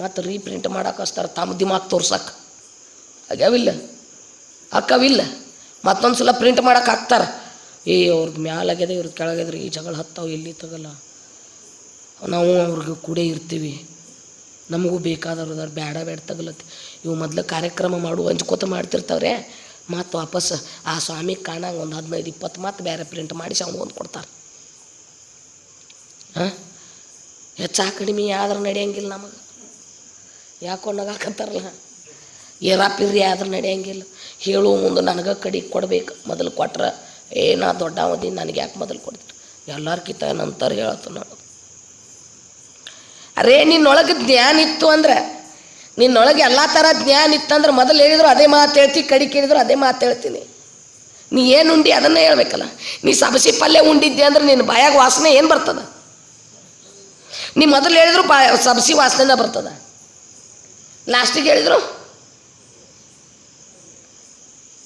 ಮತ್ತು ರೀಪ್ರಿಂಟ್ ಮಾಡಕ್ಕೆ ಹಚ್ತಾರೆ, ತಮ್ಮ ದಿಮಾಗ್ ತೋರ್ಸಕ್ಕೆ ಆಗ್ಯಾವಿಲ್ಲ. ಅಕ್ಕವಿಲ್ಲ ಮತ್ತೊಂದು ಸಲ ಪ್ರಿಂಟ್ ಮಾಡಕ್ಕೆ ಹಾಕ್ತಾರೆ. ಏ ಅವ್ರದ್ದು ಮ್ಯಾಲ ಆಗ್ಯದ ಇವ್ರದ್ದು ಕೆಳಗ್ಯದ್ರಿ ಈ ಜಗಳ ಹತ್ತಾವೆ ಇಲ್ಲಿ ತಗಲ್ಲ. ನಾವು ಅವ್ರಿಗೆ ಕೂಡ ಇರ್ತೀವಿ. ನಮಗೂ ಬೇಕಾದವ್ರು ಬೇಡ ಬೇಡ ತಗಲತ್ತಿ. ಇವು ಮೊದಲು ಕಾರ್ಯಕ್ರಮ ಮಾಡು ಹಂಚ್ಕೋತ ಮಾಡ್ತಿರ್ತಾವ್ರೆ. ಮತ್ತು ವಾಪಸ್ ಆ ಸ್ವಾಮಿಗೆ ಕಾಣಂಗೆ ಒಂದು ಹದಿನೈದು, ಇಪ್ಪತ್ತು ಮತ್ತು ಬೇರೆ ಪ್ರಿಂಟ್ ಮಾಡಿಸಿ ಅವ್ನು ಒಂದು ಕೊಡ್ತಾರೆ. ಹೆಚ್ಚು ಕಡಿಮೆ ಆದ್ರೆ ನಡೆಯಂಗಿಲ್ಲ ನಮಗೆ. ಯಾಕೋ ನಗಾಕತ್ತಾರಲ್ಲ? ಏರಾಪಿರಿ ಆದ್ರೆ ನಡೆಯಂಗಿಲ್ಲ. ಹೇಳು ಮುಂದೆ ನನಗೆ ಕಡಿ ಕೊಡ್ಬೇಕು. ಮೊದಲು ಕೊಟ್ರೆ, ಏ, ನಾ ದೊಡ್ಡ ಅವಧಿ ನನಗೆ ಯಾಕೆ ಮೊದಲು ಕೊಡ್ತೀರಿ ಎಲ್ಲರ್ಕಿಂತ ನಂತರ ಹೇಳ್ತು ನಾನು ಅರೇ, ನಿನ್ನೊಳಗೆ ಜ್ಞಾನ ಇತ್ತು ಅಂದ್ರೆ, ನಿನ್ನೊಳಗೆ ಎಲ್ಲ ಥರ ಜ್ಞಾನ ಇತ್ತಂದ್ರೆ ಮೊದಲು ಹೇಳಿದ್ರು ಅದೇ ಮಾತು ಹೇಳ್ತಿ, ಕಡಿ ಕೇಳಿದ್ರು ಅದೇ ಮಾತು ಹೇಳ್ತೀನಿ. ನೀ ಏನು ಉಂಡಿ ಅದನ್ನೇ ಹೇಳ್ಬೇಕಲ್ಲ? ನೀ ಸಬಸಿ ಪಲ್ಯ ಉಂಡಿದ್ದೆ ಅಂದ್ರೆ ನಿನ್ನ ಬಾಯಾಗ ವಾಸನೆ ಏನು ಬರ್ತದ? ನೀ ಮೊದಲು ಹೇಳಿದ್ರು ಬಾ ಸಬ್ಸಿ ವಾಸನೆನ ಬರ್ತದೆ. ಲಾಸ್ಟಿಗೆ ಹೇಳಿದ್ರು?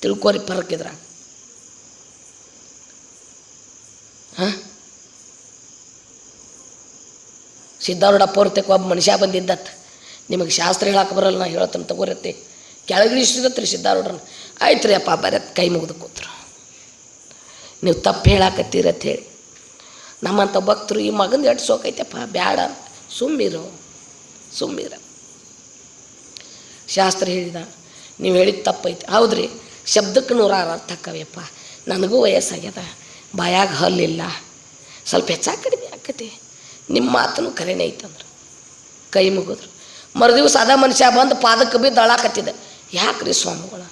ತಿಳ್ಕೊರಿ ಪರಕ್ಕಿದ್ರ. ಹಾಂ? ಸಿದ್ಧಾರೂಢಪ್ಪ ಪೂರ್ತಿ ಒಬ್ಬ ಮನುಷ್ಯ ಬಂದಿದ್ದತ್ ನಿಮಗೆ ಶಾಸ್ತ್ರ ಹೇಳಕ್ಕೆ ಬರಲ್ಲ, ನಾ ಹೇಳ್ತಾನೆ ತಗೋರತ್ತೆ ಕೆಳಗಿಳಿಸಿದತ್ರಿ ಸಿದ್ಧಾರೂಢರನ್ನ ಆಯ್ತು ರೀ ಅಪ್ಪ ಬರತ್ ಕೈ ಮುಗಿದು ಕೂತ್ರು. ನೀವು ತಪ್ಪು ಹೇಳಾಕತ್ತೀರಿ ಅಂತ ಹೇಳಿ. ನಮ್ಮಂಥ ಭಕ್ತರು ಈ ಮಗನ ಎಷ್ಟು ಸೋಕೈತಪ್ಪ ಬ್ಯಾಡ ಸುಮ್ಮಿರು ಸುಮ್ಮಿರ ಶಾಸ್ತ್ರ ಹೇಳಿದ, ನೀವು ಹೇಳಿದ ತಪ್ಪೈತೆ. ಹೌದ್ರಿ, ಶಬ್ದಕ್ಕೆ ನೂರಾರು ಅರ್ಥ ಹಾಕವ್ಯಪ್ಪ ನನಗೂ ವಯಸ್ಸಾಗ್ಯದ, ಬಾಯಾಗ ಹಲ್ಲಿಲ್ಲ. ಸ್ವಲ್ಪ ಹೆಚ್ಚಾಗಿ ಕಡಿಮೆ ಆಕತಿ ನಿಮ್ಮ ಮಾತನ್ನು ಕರೆನೇ ಐತಂದ್ರೆ. ಕೈ ಮುಗಿದ್ರು. ಮರುದಿವ್ಸ ಅದ ಮನುಷ್ಯ ಬಂದು ಪಾದಕ್ಕೆ ಬಿದ್ದು ಯಾಕ್ರೀ ಯಾಕ್ರಿ ಸ್ವಾಮಿಗಳ?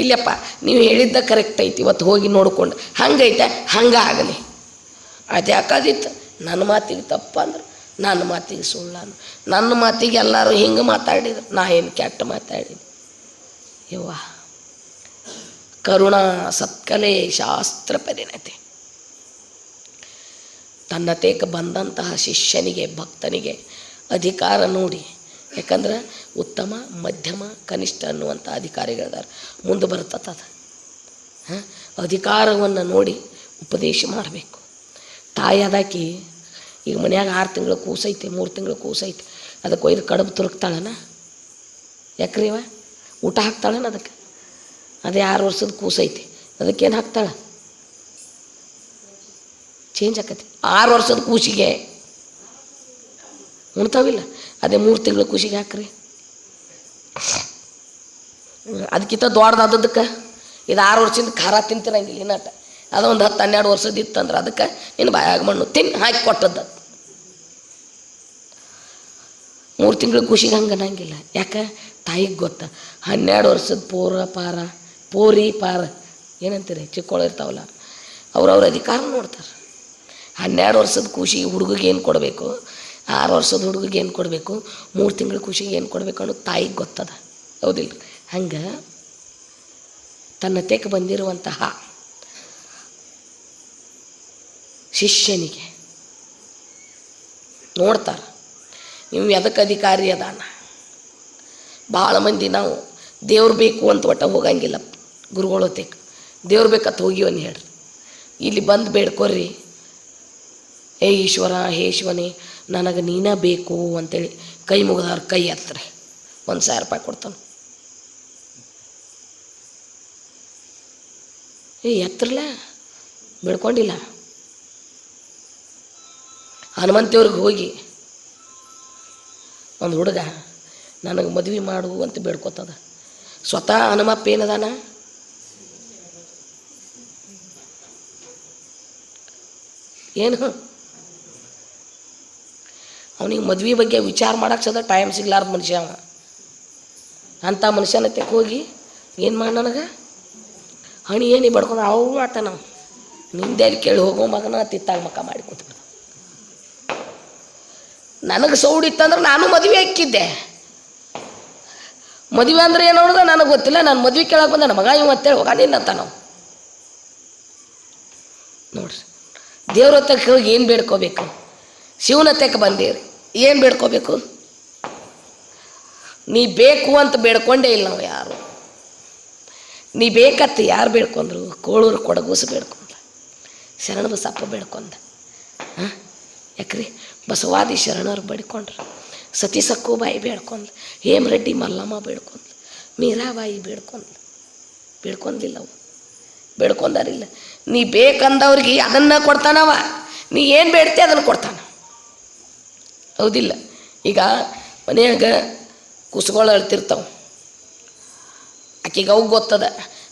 ಇಲ್ಲಪ್ಪ, ನೀವು ಹೇಳಿದ್ದ ಕರೆಕ್ಟ್ ಐತಿ. ಇವತ್ತು ಹೋಗಿ ನೋಡ್ಕೊಂಡು, ಹಂಗೈತೆ, ಹಂಗೆ ಆಗಲಿ. ಅದು ಯಾಕಾದಿತ್ತು ನನ್ನ ಮಾತಿಗೆ ತಪ್ಪ ಅಂದ್ರೆ. ನನ್ನ ಮಾತಿಗೆ ಸುಳ್ಳ ನನ್ನ ಮಾತಿಗೆ ಎಲ್ಲರೂ ಹಿಂಗೆ ಮಾತಾಡಿದ್ರು. ನಾ ಏನು ಕೆಟ್ಟ ಮಾತಾಡಿದೆ ಯವ್ವ, ಕರುಣಾ ಸತ್ಕಲೆ ಶಾಸ್ತ್ರ ಪರಿಣತಿ. ತನ್ನತೇಕ ಬಂದಂತಹ ಶಿಷ್ಯನಿಗೆ, ಭಕ್ತನಿಗೆ ಅಧಿಕಾರ ನೋಡಿ. ಯಾಕಂದ್ರೆ ಉತ್ತಮ, ಮಧ್ಯಮ, ಕನಿಷ್ಠ ಅನ್ನುವಂಥ ಅಧಿಕಾರಿಗಳಿದ್ದಾರೆ ಮುಂದೆ ಬರ್ತದ ಅದು. ಹಾಂ? ಅಧಿಕಾರವನ್ನು ನೋಡಿ ಉಪದೇಶ ಮಾಡಬೇಕು. ತಾಯಿ ಅದಾಕಿ ಈಗ ಮನ್ಯಾಗ ಆರು ತಿಂಗಳು ಕೂಸೈತಿ, ಮೂರು ತಿಂಗಳು ಕೂಸೈತಿ. ಅದಕ್ಕೆ ಒಯ್ದು ಕಡುಬು ತುರುಕ್ತಾಳನ? ಯಾಕ್ರಿ ಇವ? ಊಟ ಹಾಕ್ತಾಳನ ಅದಕ್ಕೆ? ಅದೇ ಆರು ವರ್ಷದ ಕೂಸೈತಿ. ಅದಕ್ಕೇನು ಹಾಕ್ತಾಳೆ? ಚೇಂಜ್ ಆಕತಿ. ಆರು ವರ್ಷದ ಕೂಸಿಗೆ. ಉಣ್ತಾವಿಲ್ಲ? ಅದೇ ಮೂರು ತಿಂಗಳು ಕೂಸಿಗೆ ಹಾಕ್ರಿ. ಅದಕ್ಕಿಂತ ದೊಡ್ಡದಾದದಕ್ಕೆ ಇದು ಆರು ವರ್ಷದಿಂದ ಖಾರ ತಿಂತಿರಂಗಿಲ್ಲ ಇನ್ನಟ ಅದೊಂದು ಹತ್ತು ಹನ್ನೆರಡು ವರ್ಷದ ಇತ್ತಂದ್ರೆ ಅದಕ್ಕೆ ನಿನ್ನ ಬಾಯಾಗ ಮಣ್ಣು ತಿನ್ನು ಹಾಕಿ ಕೊಟ್ಟದ್ದು. ಮೂರು ತಿಂಗಳು ಖುಷಿಗೆ ಹಂಗೆ ಅನ್ನಂಗಿಲ್ಲ ಯಾಕೆ? ತಾಯಿಗೆ ಗೊತ್ತ. ಹನ್ನೆರಡು ವರ್ಷದ ಪೋರ ಪಾರ, ಪೋರಿ ಪಾರ, ಏನಂತೀರಿ? ಚಿಕ್ಕೋಳು ಇರ್ತಾವಲ್ಲ ಅವ್ರವ್ರ ಅಧಿಕಾರ ನೋಡ್ತಾರೆ. ಹನ್ನೆರಡು ವರ್ಷದ ಖುಷಿ ಹುಡುಗಿಗೆ ಏನು ಕೊಡಬೇಕು? ಆರು ವರ್ಷದ ಹುಡುಗಿಗೆ ಏನು ಕೊಡಬೇಕು? ಮೂರು ತಿಂಗಳ ಖುಷಿಗೆ ಏನು ಕೊಡಬೇಕು ಅನ್ನೋದು ತಾಯಿಗೆ ಗೊತ್ತದ. ಹೌದಿಲ್ಲ ಹಂಗೆ ತನ್ನ ತೆಕ್ ಬಂದಿರುವಂತಹ ಶಿಷ್ಯನಿಗೆ. ನೋಡ್ತಾರೆ, ನೀವು ಎದಕ್ಕೆ ಅಧಿಕಾರಿ ಅದಾನ? ಭಾಳ ಮಂದಿ ನಾವು ದೇವ್ರು ಬೇಕು ಅಂತ ಒಟ್ಟ ಹೋಗಂಗಿಲ್ಲ ಗುರುಗಳು ತೆಕ್ ದೇವ್ರು ಬೇಕತ್ತ ಹೋಗಿವನಿ ಹೇಳ್ರಿ. ಇಲ್ಲಿ ಬಂದು ಬೇಡ್ಕೊರ್ರಿ. ಏ ಈಶ್ವರ, ಹೇ ಶಿವನೇ, ನನಗೆ ನೀನ ಬೇಕು ಅಂತೇಳಿ ಕೈ ಮುಗಿದವ್ರ ಕೈ ಎತ್ತರೆ. ಒಂದು ಸಾವಿರ ರೂಪಾಯಿ ಕೊಡ್ತಾನೆ. ಏ ಎತ್ತರಲ್ಲ ಬೇಡ್ಕೊಂಡಿಲ್ಲ? ಹನುಮಂತೇವ್ರಿಗೆ ಹೋಗಿ ಒಂದು ಹುಡುಗ ನನಗೆ ಮದುವೆ ಮಾಡು ಅಂತ ಬೇಡ್ಕೊತದ. ಸ್ವತಃ ಹನುಮಪ್ಪ ಏನದಾನ? ಏನು? ಅವನಿಗೆ ಮದುವೆ ಬಗ್ಗೆ ವಿಚಾರ ಮಾಡಕ್ಕೆ ಸದ ಟೈಮ್ ಸಿಗ್ಲಾರ್ದ ಮನುಷ್ಯ ಅವ. ಅಂಥ ಮನುಷ್ಯನ ತೆಕ್ ಹೋಗಿ ಏನು ಮಾಡಿ ನನಗೆ? ಹಣಿ ಏನಿ ಬಡ್ಕೊಂಡು ಅವು ಆಟ ನಾವು. ನಿಂದೆ ಕೇಳಿ ಹೋಗೋ ಮಗನ ತಿತ್ತಾಗ ಮಕ್ಕ ಮಾಡಿ ನನಗೆ ಸೌಡಿತ್ತಂದ್ರೆ ನಾನು ಮದುವೆ ಹಾಕಿದ್ದೆ. ಮದುವೆ ಅಂದ್ರೆ ಏನು ನೋಡ್ದೆ ನನಗೆ ಗೊತ್ತಿಲ್ಲ. ನಾನು ಮದುವೆ ಕೇಳಕ್ಕೆ ಬಂದ, ನನ್ನ ಮಗ ಇವ ಅಂತೇಳಿ ಹೋಗ ನಿನ್ನಂತ ನಾವು. ನೋಡ್ರಿ, ದೇವ್ರ ಹತ್ತಕ್ಕೆ ಹೋಗಿ ಏನು ಬೇಡ್ಕೋಬೇಕು? ಶಿವನ ಹತ್ತಕ್ಕೆ ಬಂದೀರಿ, ಏನು ಬೇಡ್ಕೋಬೇಕು? ನೀ ಬೇಕು ಅಂತ ಬೇಡ್ಕೊಂಡೇ ಇಲ್ಲ ನಾವು ಯಾರು. ನೀ ಬೇಕತ್ತ ಯಾರು ಬೇಡ್ಕೊಂಡ್ರು? ಕೋಳೂರು ಕೊಡಗೂಸು ಬೇಡ್ಕೊಂಡ ಶರಣ ಬಸಪ್ಪ ಬೇಡ್ಕೊಂಡ ಹಾಂ? ಯಾಕ್ರಿ? ಬಸವಾದಿ ಶರಣರು ಬೇಡ್ಕೊಂಡ್ರು. ಸತಿ ಸಕ್ಕುಬಾಯಿ ಬೇಡ್ಕೊಂಡ್ಲು ಹೇಮರೆಡ್ಡಿ ಮಲ್ಲಮ್ಮ ಬೇಡ್ಕೊಂಡ್ಲು ಮೀರಾಬಾಯಿ ಬೇಡ್ಕೊಂಡ್ಲು ಬೇಡ್ಕೊಂಡಿಲ್ಲ ಅವು ಬೇಡ್ಕೊಂಡಾರಿಲ್ಲ. ನೀ ಬೇಕಂದವ್ರಿಗೆ ಅದನ್ನು ಕೊಡ್ತಾನವ. ನೀ ಏನು ಬೇಡ್ತಿ ಅದನ್ನು ಕೊಡ್ತಾನ. ಹೌದಿಲ್ಲ. ಈಗ ಮನೆಯಾಗ ಕುಸುಗಳು ಅಳ್ತಿರ್ತಾವೆ. ಆಕೆಗೆ ಅವು ಗೊತ್ತದ.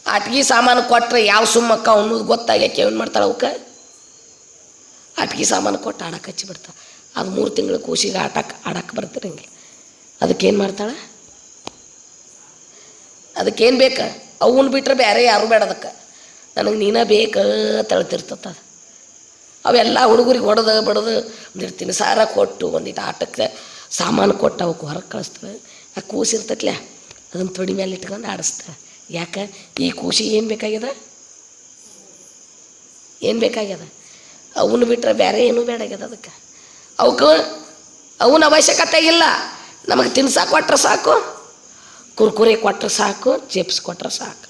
ಆಟ್ಗಿ ಸಾಮಾನು ಕೊಟ್ಟರೆ ಯಾವ ಸುಮ್ಮಕ್ಕ ಅನ್ನೋದು ಗೊತ್ತಾಗ್ಯಾಕೆ ಏನು ಮಾಡ್ತಾಳೆ ಅವಕ್ಕೆ ಆಟಿಗೆ ಸಾಮಾನು ಕೊಟ್ಟು ಆಡಕ್ಕೆ ಹಚ್ಚಿ ಬಿಡ್ತಾಳೆ ಅದು ಮೂರು ತಿಂಗಳ ಕೂಸಿಗೆ ಆಟಕ್ಕೆ ಆಡಕ್ಕೆ ಬರ್ತಿರಂಗಿಲ್ಲ ಅದಕ್ಕೆ ಏನು ಮಾಡ್ತಾಳೆ? ಅದಕ್ಕೇನು ಬೇಕು? ಅವನ್ನ ಬಿಟ್ಟರೆ ಬೇರೆ ಯಾರು ಬೇಡ ಅದಕ್ಕೆ. ನನಗೆ ನೀನೇ ಬೇಕ ತಳ್ತಿರ್ತದ ಅವೆಲ್ಲ ಹುಡುಗರಿಗೆ ಹೊಡೆದು ಬಡ್ದು ಒಂದಿಟ್ಟು ತಿನ್ಸಾರ ಕೊಟ್ಟು ಒಂದಿಟ್ಟು ಆಟಕ್ಕೆ ಸಾಮಾನು ಕೊಟ್ಟು ಅವಕ್ಕೆ ಹೊರಗೆ ಕಳಿಸ್ತವೆ ಆ ಕೂಸಿರ್ತೈತ್ಲೆ ಅದನ್ನು ತೊಡಿ ಮೇಲೆ ಇಟ್ಕೊಂಡು ಆಡಿಸ್ತ ಯಾಕೆ? ಈ ಕೂಸಿ ಏನು ಬೇಕಾಗ್ಯದ? ಏನು ಬೇಕಾಗ್ಯದ? ಅವನ್ನ ಬಿಟ್ಟರೆ ಬೇರೆ ಏನೂ ಬೇಡಾಗ್ಯದ ಅದಕ್ಕೆ. ಅವಕ್ಕೆ ಅವನ ಅವಶ್ಯಕತೆ ಇಲ್ಲ. ನಮಗೆ ತಿನ್ಸಕ್ಕೆ ಕೊಟ್ರೆ ಸಾಕು, ಕುರ್ಕುರೆ ಕೊಟ್ರೆ ಸಾಕು, ಚಿಪ್ಸ್ ಕೊಟ್ರೆ ಸಾಕು.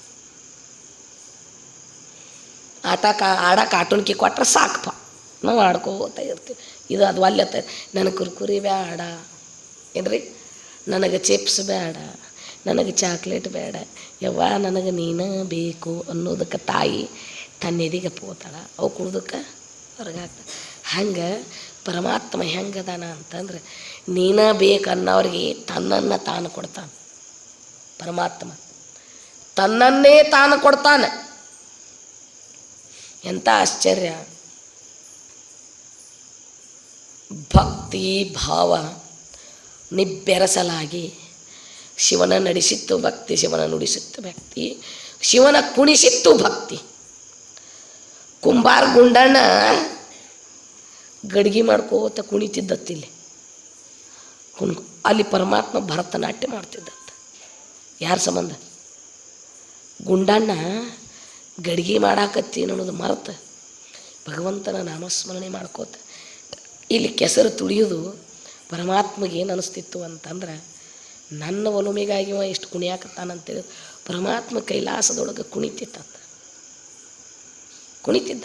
ಆಟ ಕಾ ಆಡ ಕಾಟುನ್ಕಿ ಕೊಟ್ರೆ ಸಾಕಪ್ಪ. ನಾವು ಆಡ್ಕೋತ ಇರ್ತೀವಿ. ಇದು ಅದು ಅಲ್ಲತ್ತ ನನಗೆ ಕುರ್ಕುರಿ ಬೇಡ ಏನ್ರಿ? ನನಗೆ ಚಿಪ್ಸ್ ಬೇಡ ನನಗೆ ಚಾಕ್ಲೇಟ್ ಬೇಡ ಯವ್ವ ನನಗೆ ನೀನು ಬೇಕು ಅನ್ನೋದಕ್ಕೆ ತಾಯಿ ತನ್ನೆದಿಗೆ ಪೋತಾಳ. ಅವು ಕುಡ್ದಕ್ಕೆ ಹೊರಗಾಗ್ತ ಹಂಗೆ ಪರಮಾತ್ಮ ಹೆಂಗದಾನ ಅಂತಂದ್ರೆ ನೀನ ಬೇಕನ್ನೋರಿಗೆ ತನ್ನನ್ನು ತಾನು ಕೊಡ್ತಾನೆ. ಪರಮಾತ್ಮ ತನ್ನನ್ನೇ ತಾನು ಕೊಡ್ತಾನೆ. ಎಂಥ ಆಶ್ಚರ್ಯ. ಭಕ್ತಿ ಭಾವ ನಿಬ್ಬೆರಸಲಾಗಿ ಶಿವನ ನಡೆಸಿತ್ತು ಭಕ್ತಿ, ಶಿವನ ನುಡಿಸಿತ್ತು ಭಕ್ತಿ, ಶಿವನ ಕುಣಿಸಿತ್ತು ಭಕ್ತಿ. ಕುಂಬಾರ ಗುಂಡಣ್ಣ ಗಡ್ಗಿ ಮಾಡ್ಕೋತ ಕುಣಿತಿದ್ದತ್ತಿಲ್ಲಿ ಕುಣ್ ಅಲ್ಲಿ ಪರಮಾತ್ಮ ಭರತನಾಟ್ಯ ಮಾಡ್ತಿದ್ದತ್ತ ಯಾರ ಸಂಬಂಧ? ಗುಂಡಣ್ಣ ಗಡಿಗೆ ಮಾಡಾಕತ್ತೀನಿ ಅನ್ನೋದು ಮರೆತ ಭಗವಂತನ ನಾಮಸ್ಮರಣೆ ಮಾಡ್ಕೋತ ಇಲ್ಲಿ ಕೆಸರು ತುಳಿಯೋದು ಪರಮಾತ್ಮಗೆ ಏನು ಅನಿಸ್ತಿತ್ತು ಅಂತಂದ್ರೆ ನನ್ನ ಒಲುಮೆಗಾಗಿ ಎಷ್ಟು ಕುಣಿಯಾಕತ್ತಾನಂತೇಳಿ ಪರಮಾತ್ಮ ಕೈಲಾಸದೊಳಗೆ ಕುಣಿತಿತ್ತಂತ. ಕುಣಿತಿದ್ದ.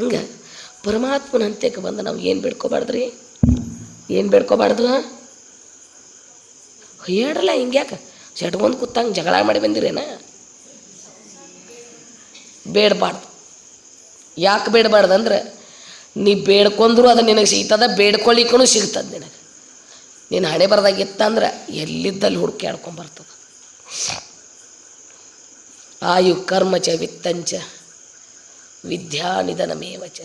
ಹಂಗೆ ಪರಮಾತ್ಮನ ಅಂತ್ಯಕ್ಕೆ ಬಂದು ನಾವು ಏನು ಬೇಡ್ಕೋಬಾರ್ದ್ರಿ? ಏನು ಬೇಡ್ಕೋಬಾರ್ದ್ರ ಹೇಳ್ರಲ್ಲ ಹಿಂಗ್ಯಾಕೆ ಸೆಟ್ಕೊಂಡು ಕೂತಂಗೆ ಜಗಳ ಮಾಡಿ ಬಂದಿರೇನ? ಬೇಡಬಾರ್ದು. ಯಾಕೆ ಬೇಡಬಾರ್ದು ಅಂದ್ರೆ ನೀ ಬೇಡ್ಕೊಂಡ್ರು ಅದು ನಿನಗೆ ಸಿಗ್ತದ ಬೇಡ್ಕೊಳ್ಳಿಕ್ಕೂ ಸಿಗ್ತದೆ ನಿನಗೆ. ನೀನು ಹಣೆ ಬರ್ದಾಗಿತ್ತಂದ್ರೆ ಎಲ್ಲಿದ್ದಲ್ಲಿ ಹುಡುಕಿ ಆಡ್ಕೊಂಬರ್ತದ ಆಯು ಕರ್ಮ ಚ ವಿತ್ತಂಚ ವಿದ್ಯಾ ನಿಧನಮೇವ ಚ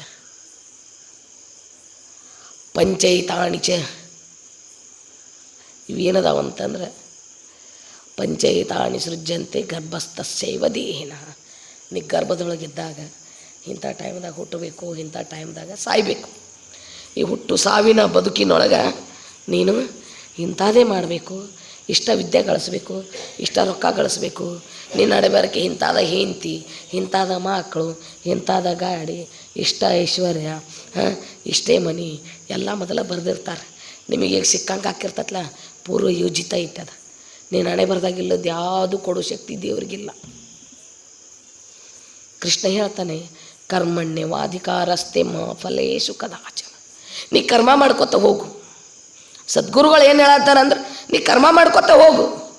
ಪಂಚೈತಾಣಿ ಚ ಇವೇನದಾವ ಅಂತಂದ್ರೆ ಪಂಚೈತಾಣಿ ಸೃಜ್ಯಂತೆ ಗರ್ಭಸ್ಥಸ್ಯವ ದೇಹಿನ. ನೀ ಗರ್ಭದೊಳಗಿದ್ದಾಗ ಇಂಥ ಟೈಮ್ದಾಗ ಹುಟ್ಟಬೇಕು, ಇಂಥ ಟೈಮ್ದಾಗ ಸಾಯಬೇಕು. ಈ ಹುಟ್ಟು ಸಾವಿನ ಬದುಕಿನೊಳಗೆ ನೀನು ಇಂಥದೇ ಮಾಡಬೇಕು. ಇಷ್ಟ ವಿದ್ಯೆ ಗಳಿಸ್ಬೇಕು, ಇಷ್ಟ ರೊಕ್ಕ ಗಳಿಸ್ಬೇಕು. ನಿನ್ನ ನಡಬಾರಕ್ಕೆ ಇಂಥಾದ ಹೆಂಡ್ತಿ ಇಂಥಾದ ಮಕ್ಕಳು ಇಂಥಾದ ಗಾಡಿ, ಇಷ್ಟ ಐಶ್ವರ್ಯ, ಹಾಂ, ಇಷ್ಟೇ ಮನಿ, ಎಲ್ಲ ಮೊದಲ ಬರೆದಿರ್ತಾರೆ. ನಿಮಗೆ ಈಗ ಸಿಕ್ಕಂಗೆ ಹಾಕಿರ್ತತ್ಲ, ಪೂರ್ವ ಯೋಜಿತ ಇಟ್ಟದ ನೀನು ಹಣೆ ಬರ್ದಾಗಿಲ್ಲದ ಯಾವುದು ಕೊಡೋ ಶಕ್ತಿ ದೇವರಿಗಿಲ್ಲ. ಕೃಷ್ಣ ಹೇಳ್ತಾನೆ ಕರ್ಮಣ್ಯ ವಾಧಿಕಾರಸ್ತೆ ಮ ಫಲೇಶು ಕದಾಚನ. ನೀ ಕರ್ಮ ಮಾಡ್ಕೋತ ಹೋಗು. ಸದ್ಗುರುಗಳು ಏನು ಹೇಳತ್ತಾರ ಅಂದ್ರೆ ನೀ ಕರ್ಮ ಮಾಡ್ಕೊತ ಹೋಗು.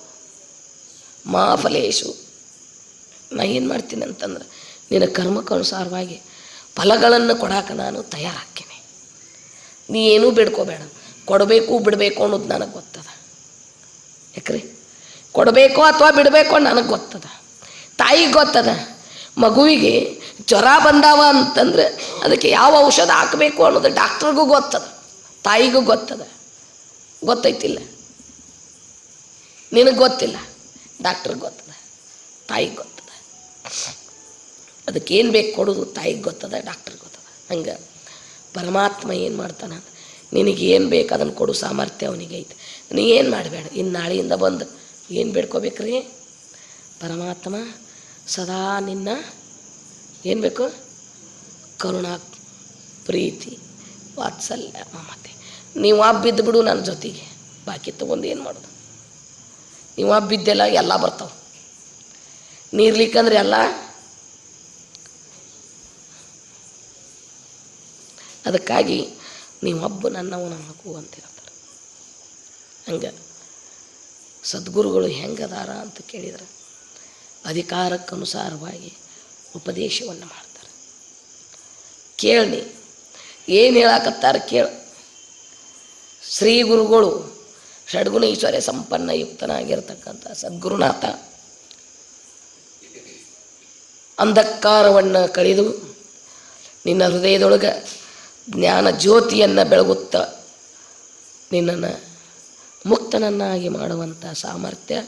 ಮಾ ಫಲೇಶು ನಾ ಏನು ಮಾಡ್ತೀನಿ ಅಂತಂದ್ರೆ, ನಿನ್ನ ಕರ್ಮಕ್ಕನುಸಾರವಾಗಿ ಫಲಗಳನ್ನು ಕೊಡಾಕ ನಾನು ತಯಾರಾಕ್ತೀನಿ ನೀ ಏನೂ ಬಿಡ್ಕೋಬೇಡ. ಕೊಡಬೇಕು, ಬಿಡಬೇಕು ಅನ್ನೋದು ನನಗೆ ಗೊತ್ತದ. ಯಾಕ್ರಿ? ಕೊಡಬೇಕು ಅಥವಾ ಬಿಡಬೇಕು ನನಗೆ ಗೊತ್ತದ. ತಾಯಿಗೆ ಗೊತ್ತದ. ಮಗುವಿಗೆ ಜ್ವರ ಬಂದಾವ ಅಂತಂದ್ರೆ ಅದಕ್ಕೆ ಯಾವ ಔಷಧ ಹಾಕಬೇಕು ಅನ್ನೋದು ಡಾಕ್ಟ್ರಿಗೂ ಗೊತ್ತದ. ತಾಯಿಗೂ ಗೊತ್ತದ. ಗೊತ್ತೈತಿಲ್ಲ. ನಿನಗೆ ಗೊತ್ತಿಲ್ಲ ಡಾಕ್ಟ್ರಿಗೆ ಗೊತ್ತದ, ತಾಯಿಗೆ ಗೊತ್ತದ. ಅದಕ್ಕೆ ಏನು ಬೇಕು ಕೊಡೋದು, ತಾಯಿಗೆ ಗೊತ್ತದ ಡಾಕ್ಟ್ರಿಗೆ ಗೊತ್ತದ. ಹಂಗೆ ಪರಮಾತ್ಮ ಏನು ಮಾಡ್ತಾನ, ನಿನಗೆ ಏನು ಬೇಕು ಅದನ್ನು ಕೊಡು, ಸಾಮರ್ಥ್ಯ ಅವನಿಗೆ ಐತೆ. ನೀ ಏನು ಮಾಡಬೇಡ ಇನ್ನು ನಾಳೆಯಿಂದ ಬಂದು ಏನು ಬೇಡ್ಕೋಬೇಕ್ರಿ? ಪರಮಾತ್ಮ ಸದಾ ನಿನ್ನ ಏನು ಬೇಕು? ಕರುಣಾ, ಪ್ರೀತಿ, ವಾತ್ಸಲ್ಯ ಮತ್ತೆ ನೀವು ಬಿದ್ದು ಬಿಡು ನನ್ನ ಜೊತೆಗೆ. ಬಾಕಿ ತೊಗೊಂಡು ಏನು ಮಾಡೋದು? ನೀವು ಬಿದ್ದೆಲ್ಲ ಎಲ್ಲ ಬರ್ತಾವೆ. ನೀರ್ಲಿಕ್ಕಂದ್ರೆ ಎಲ್ಲ ಅದಕ್ಕಾಗಿ ನೀವು ಹಬ್ಬ ನನ್ನವು ನನಗೂ ಅಂತ ಹೇಳ್ತಾರೆ. ಹಂಗೆ ಸದ್ಗುರುಗಳು ಹೆಂಗದಾರ ಅಂತ ಕೇಳಿದ್ರೆ ಅಧಿಕಾರಕ್ಕನುಸಾರವಾಗಿ ಉಪದೇಶವನ್ನು ಮಾಡ್ತಾರೆ. ಕೇಳಿ ಏನು ಹೇಳಾಕತ್ತಾರೆ ಕೇಳ. ಶ್ರೀ ಗುರುಗಳು ಷಡ್ಗುಣ ಈಶ್ವರ್ಯ ಸಂಪನ್ನ ಯುಕ್ತನಾಗಿರ್ತಕ್ಕಂಥ ಸದ್ಗುರುನಾಥ. ಅಂಧಕಾರವನ್ನು ಕಳೆದು ನಿನ್ನ ಹೃದಯದೊಳಗೆ ಜ್ಞಾನ ಜ್ಯೋತಿಯನ್ನು ಬೆಳಗುತ್ತ ನಿನ್ನನ್ನು ಮುಕ್ತನನ್ನಾಗಿ ಮಾಡುವಂಥ ಸಾಮರ್ಥ್ಯ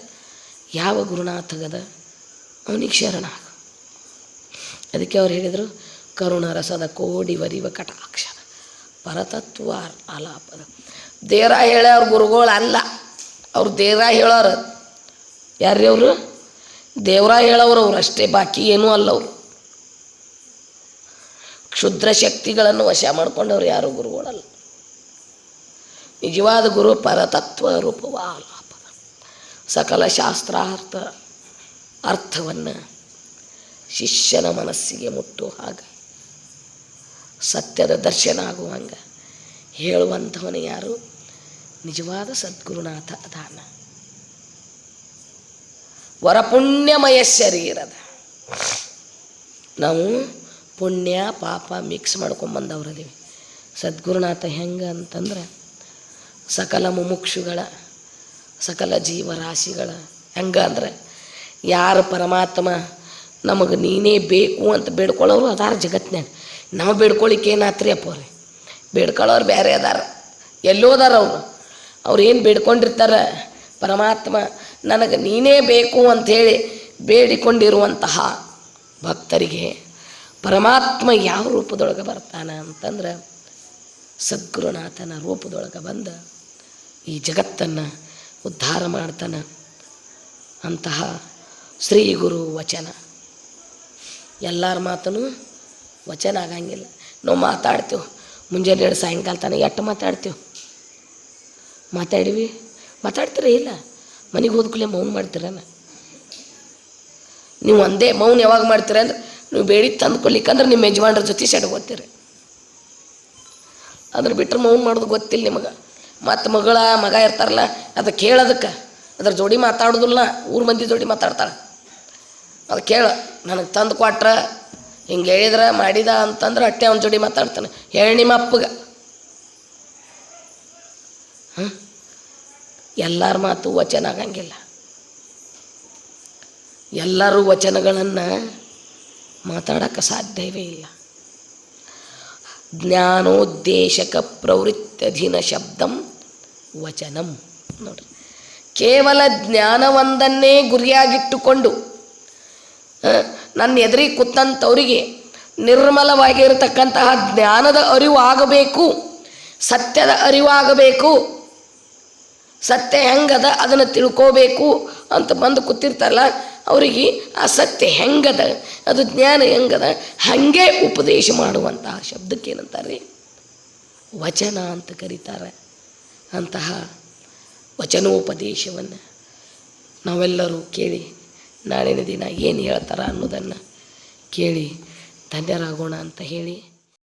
ಯಾವ ಗುರುನಾಥಗದ? ಅವನಿಗೆ ಶರಣ. ಅದಕ್ಕೆ ಅವ್ರು ಹೇಳಿದರು ಕರುಣ ರಸದ ಕೋಡಿ ವರಿವ ಕಟಾಕ್ಷರ ಪರತತ್ವ ಆಲಾಪದ. ದೇವರ ಹೇಳೋರು ಗುರುಗಳು ಅಲ್ಲ. ಅವ್ರು ದೇರ ಹೇಳೋರು ಯಾರ್ರೀ ಅವರು? ದೇವರ ಹೇಳೋರು ಅವ್ರು ಅಷ್ಟೇ, ಬಾಕಿ ಏನೂ ಅವರು. ಕ್ಷುದ್ರ ಶಕ್ತಿಗಳನ್ನು ವಶ ಮಾಡ್ಕೊಂಡವ್ರು ಯಾರು ಗುರುಗಳಲ್ಲ. ನಿಜವಾದ ಗುರು ಪರತತ್ವ ರೂಪವ ಆಲಾಪದ ಸಕಲ ಶಾಸ್ತ್ರಾರ್ಥ ಅರ್ಥವನ್ನು ಶಿಷ್ಯನ ಮನಸ್ಸಿಗೆ ಮುಟ್ಟುವ ಹಾಗೆ. ಸತ್ಯದ ದರ್ಶನ ಆಗುವಂಗೆ ಹೇಳುವಂಥವನು ಯಾರು? ನಿಜವಾದ ಸದ್ಗುರುನಾಥ ಅದಾನ. ವರಪುಣ್ಯಮಯ ಶರೀರದ. ನಾವು ಪುಣ್ಯ, ಪಾಪ ಮಿಕ್ಸ್ ಮಾಡ್ಕೊಂಬಂದವ್ರದೀವಿ. ಸದ್ಗುರುನಾಥ ಹೆಂಗೆ ಅಂತಂದ್ರೆ ಸಕಲ ಮುಮುಕ್ಷುಗಳ, ಸಕಲ ಜೀವರಾಶಿಗಳ ಹೆಂಗೆ ಅಂದ್ರೆ ಯಾರು ಪರಮಾತ್ಮ ನಮಗೆ ನೀನೇ ಬೇಕು ಅಂತ ಬೇಡ್ಕೊಳ್ಳೋರು ಅದಾರ ಜಗತ್ನ್ಯಾಗ. ನಾವು ಬೇಡ್ಕೊಳ್ಳಿಕ್ಕೆ ಏನಾತ್ರಿ ಅಪ್ಪ ಬೇಡ್ಕೊಳ್ಳೋರು ಬೇರೆ ಅದಾರ. ಎಲ್ಲೋದಾರ ಅವರು. ಅವ್ರು ಏನು ಬೇಡ್ಕೊಂಡಿರ್ತಾರೆ? ಪರಮಾತ್ಮ, ನನಗೆ ನೀನೇ ಬೇಕು ಅಂಥೇಳಿ ಬೇಡಿಕೊಂಡಿರುವಂತಹ ಭಕ್ತರಿಗೆ ಪರಮಾತ್ಮ ಯಾವ ರೂಪದೊಳಗೆ ಬರ್ತಾನೆ ಅಂತಂದ್ರೆ ಸದ್ಗುರುನಾಥನ ರೂಪದೊಳಗೆ ಬಂದ ಈ ಜಗತ್ತನ್ನು ಉದ್ಧಾರ ಮಾಡ್ತಾನೆ ಅಂತಹ ಶ್ರೀ ಗುರು ವಚನ. ಎಲ್ಲರ ಮಾತನು ವಚನ ಆಗಂಗಿಲ್ಲ. ನಾವು ಮಾತಾಡ್ತೇವೆ ಮುಂಜಾನೆ ಎರಡು ಸಾಯಂಕಾಲ ತನಕ ಎಷ್ಟು ಮಾತಾಡ್ತೀವಿ? ಮಾತಾಡಿವಿ ಮಾತಾಡ್ತೀರ? ಇಲ್ಲ. ಮನೆಗೆ ಹೋದ್ಕೂಲೆ ಮೌನ ಮಾಡ್ತೀರನ ನೀವು ಒಂದೇ ಮೌನ ಯಾವಾಗ ಮಾಡ್ತೀರ ಅಂದ್ರೆ ನೀವು ಬೇಡಿ ತಂದ್ಕೊಳ್ಲಿಕ್ಕಂದ್ರೆ ನಿಮ್ಮ ಯಜಮಾನ್ರ ಜೊತೆ ಸೆಡ್ಗೋತೀರಿ ಅದ್ರ ಬಿಟ್ಟರೆ ಮೌನ ಮಾಡೋದು ಗೊತ್ತಿಲ್ಲ ನಿಮಗೆ. ಮತ್ತು ಮಗಳ, ಮಗ ಇರ್ತಾರಲ್ಲ, ಅದು ಕೇಳೋದಕ್ಕೆ. ಅದ್ರ ಜೋಡಿ ಮಾತಾಡೋದಿಲ್ಲ, ಊರು ಮಂದಿ ಜೋಡಿ ಮಾತಾಡ್ತಾಳೆ ಅದು ಕೇಳ, ನನಗೆ ತಂದು ಕೊಟ್ರ, ಹಿಂಗೆ ಹೇಳಿದ್ರೆ, ಮಾಡಿದ ಅಂತಂದ್ರೆ ಅಟ್ಟೆ ಅವನ ಜೋಡಿ ಮಾತಾಡ್ತಾನೆ. ಹೇಳಿ ನಿಮ್ಮ ಅಪ್ಪಗೆ. ಹಾಂ ಎಲ್ಲರ ಮಾತು ವಚನ ಆಗಂಗಿಲ್ಲ. ಎಲ್ಲರೂ ವಚನಗಳನ್ನು ಮಾತಾಡೋಕ್ಕೆ ಸಾಧ್ಯವೇ ಇಲ್ಲ. ಜ್ಞಾನೋದ್ದೇಶಕ ಪ್ರವೃತ್ತಧೀನ ಶಬ್ದಂ ವಚನಂ. ನೋಡ್ರಿ, ಕೇವಲ ಜ್ಞಾನವೊಂದನ್ನೇ ಗುರಿಯಾಗಿಟ್ಟುಕೊಂಡು ನನ್ನ ಎದುರಿ ಕೂತಂಥವರಿಗೆ ನಿರ್ಮಲವಾಗಿರತಕ್ಕಂತಹ ಜ್ಞಾನದ ಅರಿವು ಆಗಬೇಕು, ಸತ್ಯದ ಅರಿವು ಆಗಬೇಕು ಸತ್ಯ ಹೆಂಗದ ಅದನ್ನು ತಿಳ್ಕೋಬೇಕು ಅಂತ ಬಂದು ಕೂತಿರ್ತಾರಲ್ಲ, ಅವರಿಗೆ ಆ ಸತ್ಯ ಹೆಂಗದ, ಅದು ಜ್ಞಾನ ಹೆಂಗದ, ಹಾಗೆ ಉಪದೇಶ ಮಾಡುವಂತಹ ಶಬ್ದಕ್ಕೆ ಏನಂತಾರೆ ವಚನ ಅಂತ ಕರೀತಾರೆ. ಅಂತಹ ವಚನೋಪದೇಶವನ್ನು ನಾವೆಲ್ಲರೂ ಕೇಳಿ, ನಾಳಿನ ದಿನ ಏನು ಹೇಳ್ತಾರ ಅನ್ನೋದನ್ನು ಕೇಳಿ, ಧನ್ಯರಾಗೋಣ ಅಂತ ಹೇಳಿ